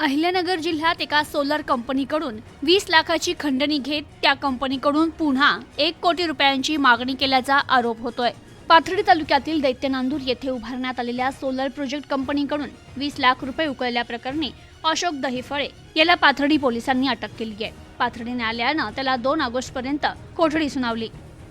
अहिल्यानगर जिल्ह्यात एका सोलर कंपनीकडून वीस लाखाची खंडणी घेत त्या कंपनीकडून पुन्हा एक कोटी रुपयांची मागणी केल्याचा आरोप होतोय. पाथर्डी तालुक्यातील दैत्यनांदूर येथे उभारण्यात आलेल्या सोलर प्रोजेक्ट कंपनीकडून वीस लाख रुपये उकळल्याप्रकरणी अशोक दहिफळे याला पाथर्डी पोलिसांनी अटक केली आहे. पाथर्डी न्यायालयानं त्याला दोन ऑगस्ट पर्यंत कोठडी सुनावली.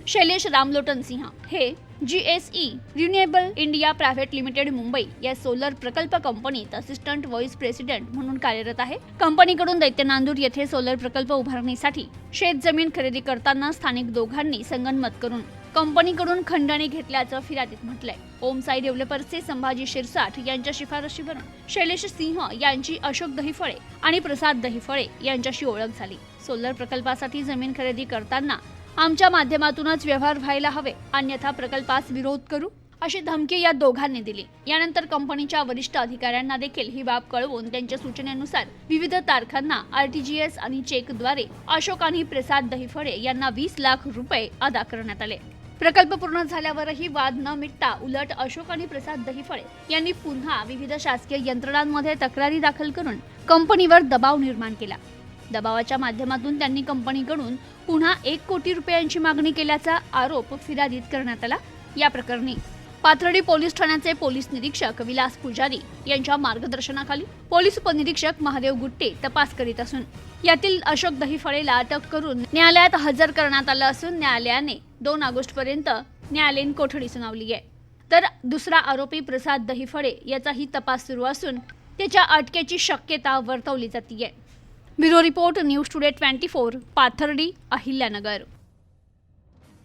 शैलेश रामलोटन सिंह. हे G S E renewable India private limited Mumbai या सोलर प्रकल्प कंपनीत असिस्टंट व्हॉइस प्रेसिडेंट म्हणून कार्यरत आहे. कंपनीकडून दैत्यनांदूर येथे सोलर प्रकल्प उभारणीसाठी शेत जमीन खरेदी करताना स्थानिक दोघांनी संगनमत करून कंपनीकडून खंडणी घेतल्याचं फिर्यादीत म्हटलंय. ओम साई डेव्हलपर्सचे संभाजी शिरसाठ यांच्या शिफारशीवरून शैलेश सिंह यांची अशोक दहिफळे आणि प्रसाद दहिफळे यांच्याशी ओळख झाली. सोलर प्रकल्पासाठी जमीन खरेदी करताना आमच्या माध्यमातूनच व्यवहार व्हायला हवे. अन्यथा प्रकल्पास विरोध करू? अशी धमकी या दोघांनी दिली. यानंतर कंपनीच्या वरिष्ठ अधिकाऱ्यांना देखील ही बाब कळवून त्यांच्या सूचनेनुसार विविध तारखांना आरटीजीएस आणि चेकद्वारे अशोक आणि प्रसाद दहिफळे यांना वीस लाख रुपये अदा करण्यात आले. प्रकल्प पूर्ण झाल्यावरही वाद न मिटता उलट अशोक आणि प्रसाद दहिफळे यांनी पुन्हा विविध शासकीय यंत्रणांमध्ये तक्रारी दाखल करून कंपनीवर दबाव निर्माण केला. दबावाच्या माध्यमातून त्यांनी कंपनीकडून पुन्हा एक कोटी रुपयांची मागणी केल्याचा आरोप फिर्यादीत करण्यात आला. या प्रकरणी पाथर्डी पोलीस ठाण्याचे पोलीस निरीक्षक विलास पुजारी यांच्या मार्गदर्शनाखाली पोलीस उपनिरीक्षक महादेव गुट्टे तपास करीत असून यातील अशोक दहिफळेला अटक करून न्यायालयात हजर करण्यात आलं असून न्यायालयाने दोन ऑगस्ट पर्यंत न्यायालयीन कोठडी सुनावली आहे. तर दुसरा आरोपी प्रसाद दहिफळे याचाही तपास सुरू असून त्याच्या अटकेची शक्यता वर्तवली जाते bureau report news today twenty four Pathardi Ahilyanagar